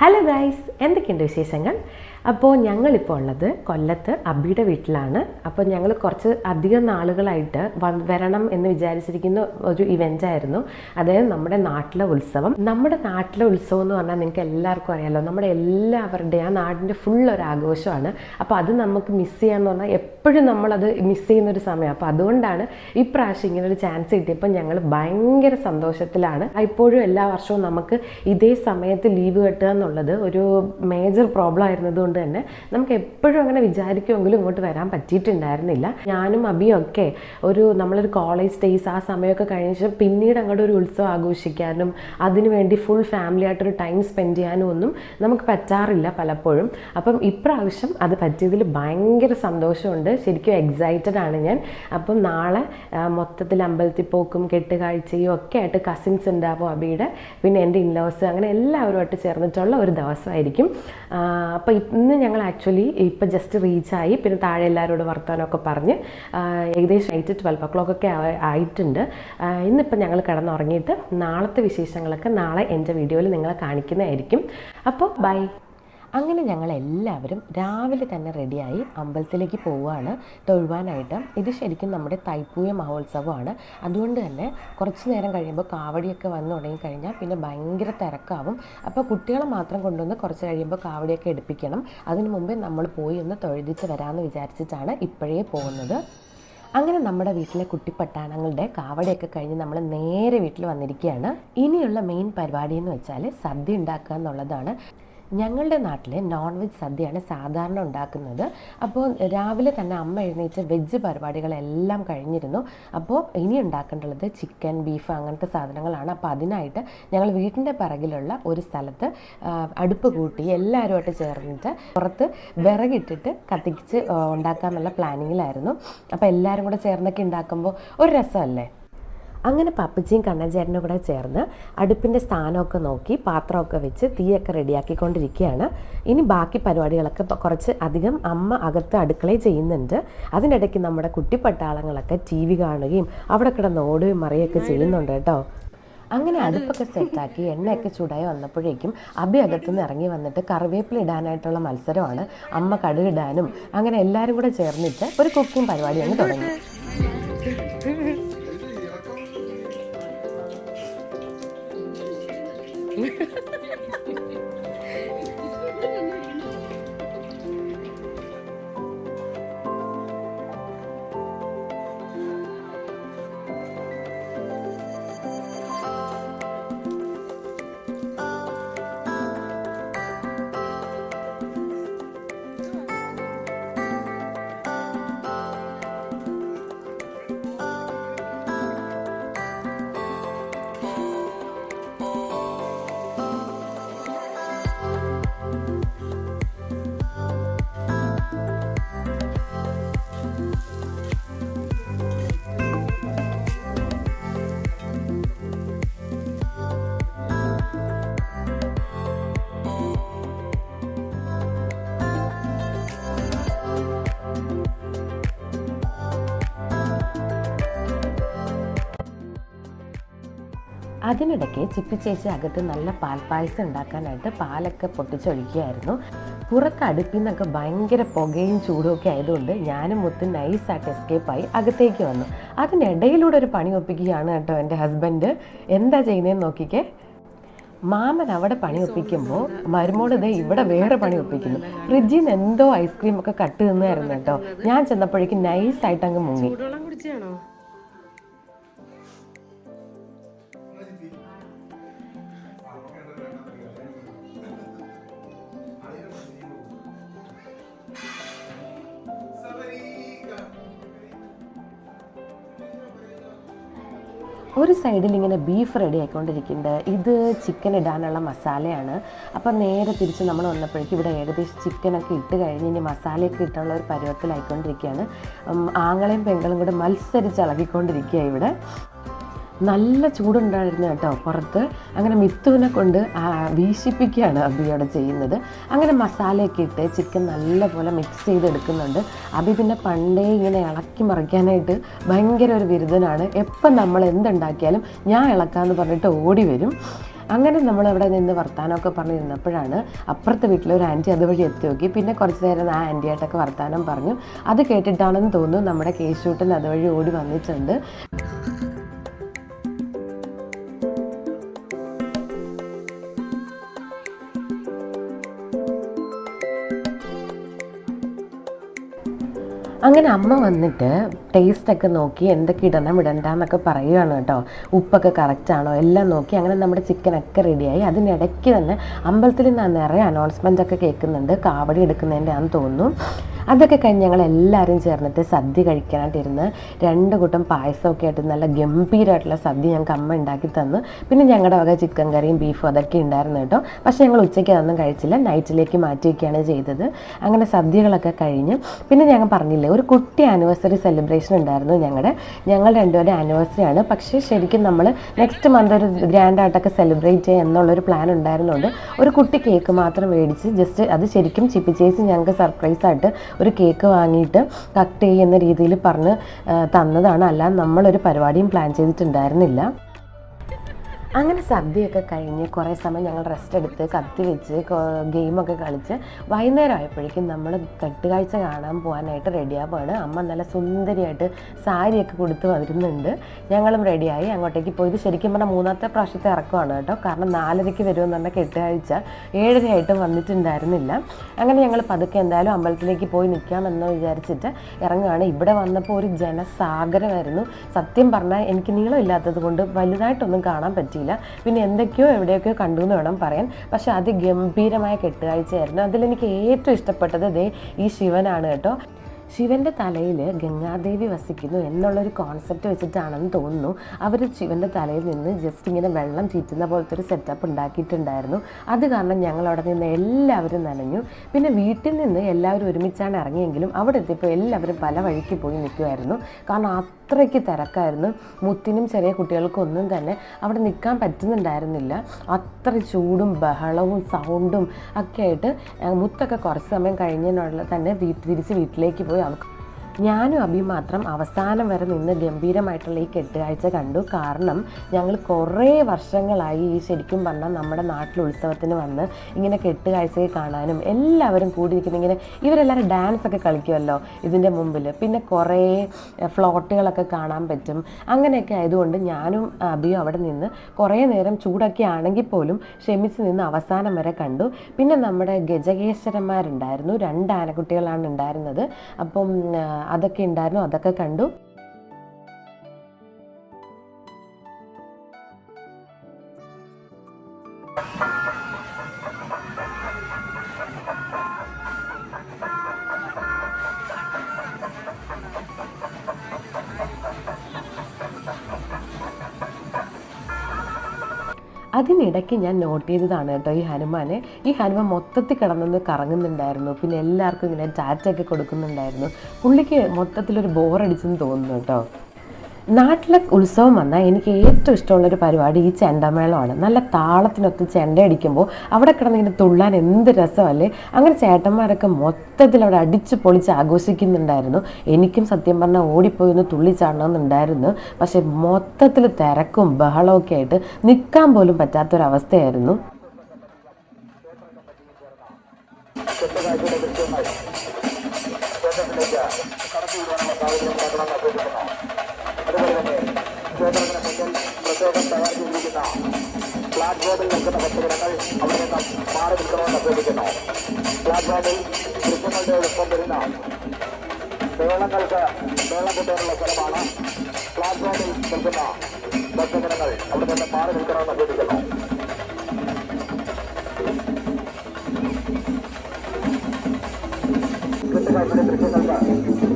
Hello guys എന്തൊക്കെയുണ്ട് വിശേഷങ്ങൾ? അപ്പോൾ ഞങ്ങളിപ്പോൾ ഉള്ളത് കൊല്ലത്ത് അബിയുടെ വീട്ടിലാണ്. അപ്പോൾ ഞങ്ങൾ കുറച്ച് അധികം നാളുകളായിട്ട് വരണം എന്ന് വിചാരിച്ചിരിക്കുന്ന ഒരു ഇവന്റ് ആയിരുന്നു. അതായത് നമ്മുടെ നാട്ടിലെ ഉത്സവം. നമ്മുടെ നാട്ടിലെ ഉത്സവം എന്ന് പറഞ്ഞാൽ നിങ്ങൾക്ക് എല്ലാവർക്കും അറിയാലോ നമ്മുടെ എല്ലാവരുടെയും ആ നാടിന്റെ ഫുൾ ഒരു ആഘോഷമാണ്. അപ്പോൾ അത് നമുക്ക് മിസ് ചെയ്യാന്ന് പറഞ്ഞാൽ എപ്പോഴും നമ്മളത് മിസ് ചെയ്യുന്ന ഒരു സമയം. അപ്പോൾ അതുകൊണ്ടാണ് ഇപ്രാവശ്യം ഇങ്ങനെ ഒരു ചാൻസ് കിട്ടിയപ്പോൾ ഞങ്ങൾ ഭയങ്കര സന്തോഷത്തിലാണ്. ഇപ്പോഴും എല്ലാ വർഷവും നമുക്ക് ഇതേ സമയത്ത് ലീവ് കിട്ടുക എന്നുള്ളത് ഒരു മേജർ പ്രോബ്ലം ആയിരുന്നത് കൊണ്ട് തന്നെ നമുക്ക് എപ്പോഴും അങ്ങനെ വിചാരിക്കുമെങ്കിലും ഇങ്ങോട്ട് വരാൻ പറ്റിയിട്ടുണ്ടായിരുന്നില്ല. ഞാനും അബിയും ഒക്കെ ഒരു നമ്മളൊരു കോളേജ് ഡേയ്സ് ആ സമയമൊക്കെ കഴിഞ്ഞ പിന്നീട് അങ്ങോട്ട് ഒരു ഉത്സവം ആഘോഷിക്കാനും അതിനുവേണ്ടി ഫുൾ ഫാമിലി ആയിട്ടൊരു ടൈം സ്പെൻഡ് ചെയ്യാനും ഒന്നും നമുക്ക് പറ്റാറില്ല പലപ്പോഴും. അപ്പം ഇപ്രാവശ്യം അത് പറ്റിയതിൽ ഭയങ്കര സന്തോഷമുണ്ട്. ശരിക്കും എക്സൈറ്റഡ് ആണ് ഞാൻ. അപ്പം നാളെ മൊത്തത്തിൽ അമ്പലത്തിൽ പോക്കും കെട്ടുകാഴ്ചയും ഒക്കെ ആയിട്ട് കസിൻസ് ഉണ്ടാവും അബിയുടെ. പിന്നെ എന്റെ ഇൻലോസ് അങ്ങനെ എല്ലാവരുമായിട്ട് ചേർന്നിട്ടുള്ള ഒരു ദിവസമായിരിക്കും. അപ്പോൾ ഇന്ന് ഞങ്ങൾ ആക്ച്വലി ഇപ്പം ജസ്റ്റ് റീച്ചായി പിന്നെ താഴെ എല്ലാവരോട് വർത്തമാനമൊക്കെ പറഞ്ഞ് ഏകദേശം നൈറ്റ് ട്വൽവ് ഒ ക്ലോക്ക് ഒക്കെ ആയിട്ടുണ്ട്. ഇന്നിപ്പോൾ ഇന്നിപ്പം ഞങ്ങൾ കിടന്നുറങ്ങിയിട്ട് നാളത്തെ വിശേഷങ്ങളൊക്കെ നാളെ എന്റെ വീഡിയോയിൽ നിങ്ങളെ കാണിക്കുന്നതായിരിക്കും. അപ്പോൾ ബൈ അങ്ങനെ ഞങ്ങൾ എല്ലാവരും രാവിലെ തന്നെ റെഡിയായി അമ്പലത്തിലേക്ക് പോവുകയാണ് തൊഴുവാനായിട്ട്. ഇത് ശരിക്കും നമ്മുടെ തൈപ്പൂയ മഹോത്സവമാണ്. അതുകൊണ്ട് തന്നെ കുറച്ച് നേരം കഴിയുമ്പോൾ കാവടിയൊക്കെ വന്നു തുടങ്ങിക്കഴിഞ്ഞാൽ പിന്നെ ഭയങ്കര തിരക്കാവും. അപ്പോൾ കുട്ടികളെ മാത്രം കൊണ്ടുവന്ന് കുറച്ച് കഴിയുമ്പോൾ കാവടിയൊക്കെ എടുപ്പിക്കണം. അതിന് മുമ്പേ നമ്മൾ പോയി ഒന്ന് തൊഴുതിച്ച് വരാമെന്ന് വിചാരിച്ചിട്ടാണ് ഇപ്പോഴേ പോകുന്നത്. അങ്ങനെ നമ്മുടെ വീട്ടിലെ കുട്ടിപ്പട്ടാണങ്ങളുടെ കാവടിയൊക്കെ കഴിഞ്ഞ് നമ്മൾ നേരെ വീട്ടിൽ വന്നിരിക്കുകയാണ്. ഇനിയുള്ള മെയിൻ പരിപാടി എന്ന് വെച്ചാൽ സദ്യ ഉണ്ടാക്കുക എന്നുള്ളതാണ്. ഞങ്ങളുടെ നാട്ടിൽ നോൺ വെജ് സദ്യയാണ് സാധാരണ ഉണ്ടാക്കുന്നത്. അപ്പോൾ രാവിലെ തന്നെ അമ്മ എഴുന്നേറ്റ് വെജ് പരിപാടികളെല്ലാം കഴിഞ്ഞിരുന്നു. അപ്പോൾ ഇനി ഉണ്ടാക്കേണ്ടത് ചിക്കൻ ബീഫ് അങ്ങനത്തെ സാധനങ്ങളാണ്. അപ്പോൾ അതിനായിട്ട് ഞങ്ങൾ വീട്ടിന്റെ പിറകിലുള്ള ഒരു സ്ഥലത്ത് അടുപ്പ് കൂട്ടി എല്ലാവരുമായിട്ട് ചേർന്നിട്ട് പുറത്ത് വിറകിട്ടിട്ട് കത്തിച്ച് ഉണ്ടാക്കാമെന്നുള്ള പ്ലാനിങ്ങിലായിരുന്നു അപ്പോൾ എല്ലാവരും കൂടെ ചേർന്നൊക്കെ ഉണ്ടാക്കുമ്പോൾ ഒരു രസമല്ലേ? അങ്ങനെ പപ്പച്ചിയും കണ്ണഞ്ചേട്ടനും കൂടെ ചേർന്ന് അടുപ്പിന്റെ സ്ഥാനമൊക്കെ നോക്കി പാത്രമൊക്കെ വെച്ച് തീയൊക്കെ റെഡിയാക്കിക്കൊണ്ടിരിക്കുകയാണ്. ഇനി ബാക്കി പരിപാടികളൊക്കെ കുറച്ച് അധികം അമ്മ അകത്ത് അടുക്കളയിൽ ചെയ്യുന്നുണ്ട്. അതിനിടയ്ക്ക് നമ്മുടെ കുട്ടിപ്പട്ടാളങ്ങളൊക്കെ ടി വി കാണുകയും അവിടെ കിടന്ന് ഓടുകയും മറിയൊക്കെ ചെയ്യുന്നുണ്ട് കേട്ടോ. അങ്ങനെ അടുപ്പൊക്കെ സെറ്റാക്കി എണ്ണയൊക്കെ ചൂടായി വന്നപ്പോഴേക്കും അബി അകത്തുനിന്ന് ഇറങ്ങി വന്നിട്ട് കറിവേപ്പില ഇടാനായിട്ടുള്ള മത്സരമാണ്. അമ്മ കടുകിടാനും അങ്ങനെ എല്ലാവരും കൂടെ ചേർന്നിട്ട് ഒരു കുക്കിംഗ് പരിപാടിയാണ് തുടങ്ങി. അതിനിടയ്ക്ക് ചിപ്പി ചേച്ചി അകത്ത് നല്ല പാൽപ്പായസം ഉണ്ടാക്കാനായിട്ട് പാലൊക്കെ പൊട്ടിച്ചൊഴിക്കുകയായിരുന്നു. പുറത്ത് അടുപ്പിൽ നിന്നൊക്കെ ഭയങ്കര പുകയും ചൂടും ഒക്കെ ആയതുകൊണ്ട് ഞാനും മുത്ത് നൈസായിട്ട് എസ്കേപ്പായി അകത്തേക്ക് വന്നു. അതിനിടയിലൂടെ ഒരു പണി ഒപ്പിക്കുകയാണ് കേട്ടോ എന്റെ ഹസ്ബൻഡ് എന്താ ചെയ്യുന്നതെന്ന് നോക്കിക്കേ. മാമൻ അവിടെ പണി ഒപ്പിക്കുമ്പോൾ മരുമോട് ഇതേ ഇവിടെ വേറെ പണി ഒപ്പിക്കുന്നു. ഫ്രിഡ്ജിൽ നിന്ന് എന്തോ ഐസ്ക്രീം ഒക്കെ കട്ട് നിന്നായിരുന്നു കേട്ടോ. ഞാൻ ചെന്നപ്പോഴേക്കും നൈസായിട്ട് അങ്ങ് മുങ്ങി. ഒരു സൈഡിൽ ഇങ്ങനെ ബീഫ് റെഡി ആയിക്കൊണ്ടിരിക്കുന്നുണ്ട്. ഇത് ചിക്കൻ ഇടാനുള്ള മസാലയാണ്. അപ്പം നേരെ തിരിച്ച് നമ്മൾ വന്നപ്പോഴേക്കും ഇവിടെ ഏകദേശം ചിക്കനൊക്കെ ഇട്ട് കഴിഞ്ഞ് ഇനി മസാലയൊക്കെ ഇട്ടുള്ള ഒരു പരുവത്തിലായിക്കൊണ്ടിരിക്കുകയാണ്. ആങ്ങളെയും പെങ്ങളും കൂടെ മത്സരിച്ച് ഇളകിക്കൊണ്ടിരിക്കുക ഇവിടെ. നല്ല ചൂടുണ്ടായിരുന്നു കേട്ടോ പുറത്ത്. അങ്ങനെ മിത്തുവിനെ കൊണ്ട് വീശിപ്പിക്കുകയാണ് അബി അവിടെ ചെയ്യുന്നത്. അങ്ങനെ മസാലയൊക്കെ ഇട്ട് ചിക്കൻ നല്ലപോലെ മിക്സ് ചെയ്തെടുക്കുന്നുണ്ട്. അബി പിന്നെ പണ്ടേ ഇങ്ങനെ ഇളക്കി മറിക്കാനായിട്ട് ഭയങ്കര ഒരു ബിരുദനാണ് എപ്പം നമ്മൾ എന്തുണ്ടാക്കിയാലും ഞാൻ ഇളക്കാമെന്ന് പറഞ്ഞിട്ട് ഓടി വരും. അങ്ങനെ നമ്മൾ അവിടെ നിന്ന് വർത്താനമൊക്കെ പറഞ്ഞു നിന്നപ്പോഴാണ് അപ്പുറത്തെ വീട്ടിൽ ഒരു ആന്റി അതുവഴി എത്തി നോക്കി. പിന്നെ കുറച്ച് നേരം ആ ആന്റിയായിട്ടൊക്കെ വർത്താനം പറഞ്ഞു. അത് കേട്ടിട്ടാണെന്ന് തോന്നുന്നു നമ്മുടെ കേശൂട്ടൻ അതുവഴി ഓടി വന്നിട്ടുണ്ട്. അങ്ങനെ അമ്മ വന്നിട്ട് ടേസ്റ്റ് ഒക്കെ നോക്കി എന്തൊക്കെ ഇടണം ഇടണ്ടെന്നൊക്കെ പറയുകയാണ് കേട്ടോ. ഉപ്പൊക്കെ കറക്റ്റ് ആണോ എല്ലാം നോക്കി അങ്ങനെ നമ്മുടെ ചിക്കനൊക്കെ റെഡിയായി അതിനിടയ്ക്ക് തന്നെ അമ്പലത്തിൽ നിന്ന് നിറയെ അനൗൺസ്മെന്റ് ഒക്കെ കേൾക്കുന്നുണ്ട്. കാവടി എടുക്കുന്നതിന്റെ ആണെന്ന് തോന്നുന്നു. അതൊക്കെ കഴിഞ്ഞ് ഞങ്ങൾ എല്ലാവരും ചേർന്നിട്ട് സദ്യ കഴിക്കാനായിട്ടിരുന്ന് രണ്ട് കൂട്ടം പായസമൊക്കെ ആയിട്ട് നല്ല ഗംഭീരമായിട്ടുള്ള സദ്യ ഞങ്ങൾക്ക് അമ്മ ഉണ്ടാക്കി തന്നു. പിന്നെ ഞങ്ങളുടെ വക ചിക്കൻ കറിയും ബീഫും അതൊക്കെ ഉണ്ടായിരുന്നു കേട്ടോ. പക്ഷേ ഞങ്ങൾ ഉച്ചയ്ക്ക് അതൊന്നും കഴിച്ചില്ല. നൈറ്റിലേക്ക് മാറ്റിയൊക്കെയാണ് ചെയ്തത്. അങ്ങനെ സദ്യകളൊക്കെ കഴിഞ്ഞ് പിന്നെ ഞങ്ങൾ പറഞ്ഞില്ലേ ഒരു കുട്ടി ആനിവേഴ്സറി സെലിബ്രേഷൻ ഉണ്ടായിരുന്നു ഞങ്ങളുടെ. ഞങ്ങൾ രണ്ടുപേരുടെ ആനിവേഴ്സറി ആണ്. പക്ഷേ ശരിക്കും നമ്മൾ നെക്സ്റ്റ് മന്ത് ഒരു ഗ്രാൻഡ് ആയിട്ടൊക്കെ സെലിബ്രേറ്റ് ചെയ്യുക എന്നുള്ളൊരു പ്ലാൻ ഉണ്ടായിരുന്നുകൊണ്ട് ഒരു കുട്ടി കേക്ക് മാത്രം മേടിച്ച് ജസ്റ്റ് അത് ശരിക്കും ചിപ്പിച്ചേച്ച് ഞങ്ങൾക്ക് സർപ്രൈസ് ആയിട്ട് ഒരു കേക്ക് വാങ്ങിയിട്ട് കട്ട് ചെയ്യുന്ന രീതിയിൽ പറഞ്ഞ് തന്നതാണ്. അല്ലാതെ നമ്മളൊരു പരിപാടിയും പ്ലാൻ ചെയ്തിട്ടുണ്ടായിരുന്നില്ല. അങ്ങനെ സദ്യയൊക്കെ കഴിഞ്ഞ് കുറേ സമയം ഞങ്ങൾ റെസ്റ്റ് എടുത്ത് കത്തി വെച്ച് ഗെയിമൊക്കെ കളിച്ച് വൈകുന്നേരം ആയപ്പോഴേക്കും നമ്മൾ കെട്ടുകാഴ്ച കാണാൻ പോകാനായിട്ട് റെഡിയാവുകയാണ് അമ്മ നല്ല സുന്ദരിയായിട്ട് സാരിയൊക്കെ കൊടുത്ത് വരുന്നുണ്ട് ഞങ്ങളും റെഡിയായി അങ്ങോട്ടേക്ക് പോയത് ശരിക്കും പറഞ്ഞാൽ മൂന്നാമത്തെ പ്രാവശ്യത്തെ ഇറക്കമാണ് കേട്ടോ. കാരണം നാലരയ്ക്ക് വരുമെന്ന് പറഞ്ഞാൽ കെട്ടുകാഴ്ച ഏഴരയായിട്ടും വന്നിട്ടുണ്ടായിരുന്നില്ല. അങ്ങനെ ഞങ്ങൾ പതുക്കെ എന്തായാലും അമ്പലത്തിലേക്ക് പോയി നിൽക്കാമെന്ന് വിചാരിച്ചിട്ട് ഇറങ്ങുകയാണ്. ഇവിടെ വന്നപ്പോൾ ഒരു ജനസാഗരമായിരുന്നു. സത്യം പറഞ്ഞാൽ എനിക്ക് നീളമില്ലാത്തത് കൊണ്ട് വലുതായിട്ടൊന്നും കാണാൻ പറ്റിയില്ല. പിന്നെ എന്തൊക്കെയോ എവിടെയൊക്കെയോ കണ്ടു എന്ന് വേണം പറയാൻ. പക്ഷെ അതിഗംഭീരമായ കെട്ടുകാഴ്ചയായിരുന്നു. അതിലെനിക്ക് ഏറ്റവും ഇഷ്ടപ്പെട്ടത് ദേ ഈ ശിവനാണ് കേട്ടോ. ശിവന്റെ തലയിൽ ഗംഗാദേവി വസിക്കുന്നു എന്നുള്ളൊരു കോൺസെപ്റ്റ് വെച്ചിട്ടാണെന്ന് തോന്നുന്നു. അവർ ശിവന്റെ തലയിൽ നിന്ന് ജസ്റ്റ് ഇങ്ങനെ വെള്ളം ചീറ്റുന്ന പോലത്തെ ഒരു സെറ്റപ്പ് ഉണ്ടാക്കിയിട്ടുണ്ടായിരുന്നു. അത് കാരണം ഞങ്ങൾ അവിടെ നിന്ന് എല്ലാവരും നനഞ്ഞു. പിന്നെ വീട്ടിൽ നിന്ന് എല്ലാവരും ഒരുമിച്ചാണ് ഇറങ്ങിയെങ്കിലും അവിടെ എത്തിയപ്പോൾ എല്ലാവരും പല വഴിക്ക് പോയി നിൽക്കുമായിരുന്നു കാരണം അത്രയ്ക്ക് തിരക്കായിരുന്നു. മുത്തിനും ചെറിയ കുട്ടികൾക്കൊന്നും തന്നെ അവിടെ നിൽക്കാൻ പറ്റുന്നുണ്ടായിരുന്നില്ല. അത്ര ചൂടും ബഹളവും സൗണ്ടും ഒക്കെ ആയിട്ട് മുത്തൊക്കെ കുറച്ച് സമയം കഴിഞ്ഞതിനുള്ള തന്നെ തിരിച്ച് വീട്ടിലേക്ക് പോയി. uyanık. ഞാനും അഭി മാത്രം അവസാനം വരെ നിന്ന് ഗംഭീരമായിട്ടുള്ള ഈ കെട്ടുകാഴ്ച കണ്ടു. കാരണം ഞങ്ങൾ കുറേ വർഷങ്ങളായി ഈ ശരിക്കും പറഞ്ഞാൽ നമ്മുടെ നാട്ടിൽ ഉത്സവത്തിന് വന്ന് ഇങ്ങനെ കെട്ടുകാഴ്ചയെ കാണാനും എല്ലാവരും കൂടിയിരിക്കുന്ന ഇങ്ങനെ ഇവരെല്ലാവരും ഡാൻസ് ഒക്കെ കളിക്കുമല്ലോ ഇതിന്റെ മുമ്പിൽ. പിന്നെ കുറേ ഫ്ലോട്ടുകളൊക്കെ കാണാൻ പറ്റും. അങ്ങനെയൊക്കെ ആയതുകൊണ്ട് ഞാനും അഭിയും അവിടെ നിന്ന് കുറേ നേരം ചൂടൊക്കെ ആണെങ്കിൽ പോലും ക്ഷമിച്ച് നിന്ന് അവസാനം വരെ കണ്ടു. പിന്നെ നമ്മുടെ ഗജകേശ്വരന്മാരുണ്ടായിരുന്നു. രണ്ട് ആനക്കുട്ടികളാണ് ഉണ്ടായിരുന്നത്. അപ്പം അതൊക്കെ ഉണ്ടായിരുന്നു അതൊക്കെ കണ്ടു. അതിനിടയ്ക്ക് ഞാൻ നോട്ട് ചെയ്തതാണ് കേട്ടോ ഈ ഹനുമാനെ. ഈ ഹനുമാൻ മൊത്തത്തിൽ കിടന്നൊന്ന് കറങ്ങുന്നുണ്ടായിരുന്നു. പിന്നെ എല്ലാവർക്കും ഇങ്ങനെ ടാറ്റൊക്കെ കൊടുക്കുന്നുണ്ടായിരുന്നു. പുള്ളിക്ക് മൊത്തത്തിലൊരു ബോറടിച്ചെന്ന് തോന്നുന്നു കേട്ടോ. നാട്ടിലെ ഉത്സവം വന്നാൽ എനിക്ക് ഏറ്റവും ഇഷ്ടമുള്ളൊരു പരിപാടി ഈ ചെണ്ടമേളമാണ്. നല്ല താളത്തിനൊത്ത് ചെണ്ടയടിക്കുമ്പോൾ അവിടെ കിടന്നിങ്ങനെ തുള്ളാൻ എന്ത് രസമല്ലേ? അങ്ങനെ ചേട്ടന്മാരൊക്കെ മൊത്തത്തിൽ അവിടെ അടിച്ച് പൊളിച്ച് ആഘോഷിക്കുന്നുണ്ടായിരുന്നു. എനിക്കും സത്യം പറഞ്ഞാൽ ഓടിപ്പോയി ഒന്ന് തുള്ളിച്ചാടണമെന്നുണ്ടായിരുന്നു. പക്ഷേ മൊത്തത്തിൽ തിരക്കും ബഹളവും ഒക്കെ ആയിട്ട് നിൽക്കാൻ പോലും പറ്റാത്തൊരവസ്ഥയായിരുന്നു. പ്ലാറ്റ്ഫോമിൽ നിൽക്കുന്ന ഭക്തജനങ്ങൾ അവിടെ നിന്ന് മാറി നിൽക്കണമെന്ന് അഭ്യർത്ഥിക്കുന്നു പ്ലാറ്റ്ഫോമിൽ ദൃശ്യങ്ങളുടെ ഒപ്പം വരുന്ന വേളങ്ങൾക്ക് വേളം കിട്ടാനുള്ള സ്ഥലമാണ് പ്ലാറ്റ്ഫോമിൽ നിൽക്കുന്ന ഭക്തജനങ്ങൾ അവിടെ നിന്ന് മാറി നിൽക്കണമെന്ന് അഭ്യർത്ഥിക്കുന്നു ദൃശ്യങ്ങൾക്ക്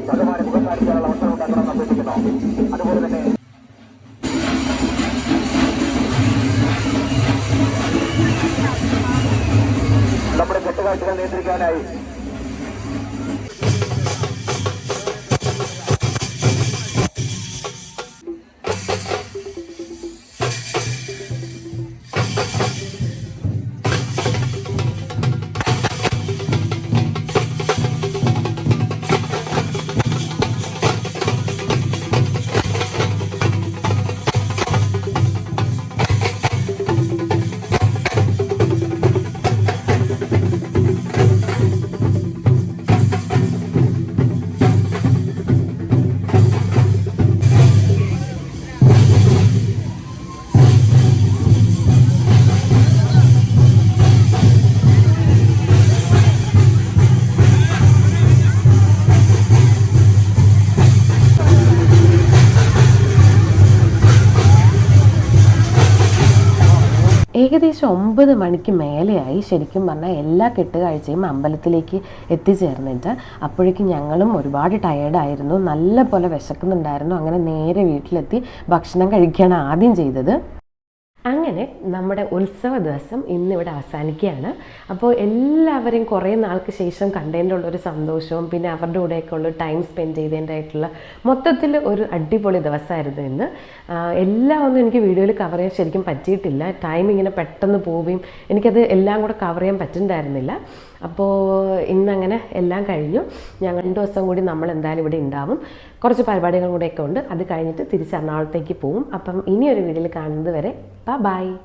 ഭഗവാനെ മുഖം കാണിക്കാനുള്ള അവസരം ഉണ്ടാക്കണമെന്ന് അഭ്യർത്ഥിക്കുന്നു അതുപോലെ തന്നെ Grande Brigada aí. ഏകദേശം ഒമ്പത് മണിക്ക് മേലെയായി ശരിക്കും പറഞ്ഞാൽ എല്ലാ കെട്ടുകാഴ്ചയും അമ്പലത്തിലേക്ക് എത്തിച്ചേർന്നിട്ട് അപ്പോഴേക്കും ഞങ്ങളും ഒരുപാട് ടയേർഡായിരുന്നു നല്ല പോലെ വിശക്കുന്നുണ്ടായിരുന്നു. അങ്ങനെ നേരെ വീട്ടിലെത്തി ഭക്ഷണം കഴിക്കുകയാണ് ആദ്യം ചെയ്തത്. അങ്ങനെ നമ്മുടെ ഉത്സവ ദിവസം ഇന്നിവിടെ അവസാനിക്കുകയാണ്. അപ്പോൾ എല്ലാവരെയും കുറേ നാൾക്ക് ശേഷം കണ്ടതിന്റെ ഒരു സന്തോഷവും പിന്നെ അവരുടെ കൂടെയൊക്കെ ഉള്ള ടൈം സ്പെൻഡ് ചെയ്തതിന്റെ ആയിട്ടുള്ള മൊത്തത്തിൽ ഒരു അടിപൊളി ദിവസമായിരുന്നു ഇന്ന്. എല്ലാം ഒന്നും എനിക്ക് വീഡിയോയിൽ കവർ ചെയ്യാൻ ശരിക്കും പറ്റിയിട്ടില്ല. ടൈം ഇങ്ങനെ പെട്ടെന്ന് പോവുകയും എനിക്കത് എല്ലാം കൂടെ കവർ ചെയ്യാൻ പറ്റുന്നുണ്ടായിരുന്നില്ല അപ്പോൾ ഇന്നങ്ങനെ എല്ലാം കഴിഞ്ഞു. ഞങ്ങൾ രണ്ട് ദിവസം കൂടി നമ്മൾ എന്തായാലും ഇവിടെ ഉണ്ടാവും. കുറച്ച് പരിപാടികൾ കൂടെയൊക്കെ ഉണ്ട്. അത് കഴിഞ്ഞിട്ട് തിരിച്ച് എറണാകുളത്തേക്ക് പോവും. അപ്പം ഇനിയൊരു വീഡിയോയിൽ കാണുന്നത് വരെ ബൈ Bye.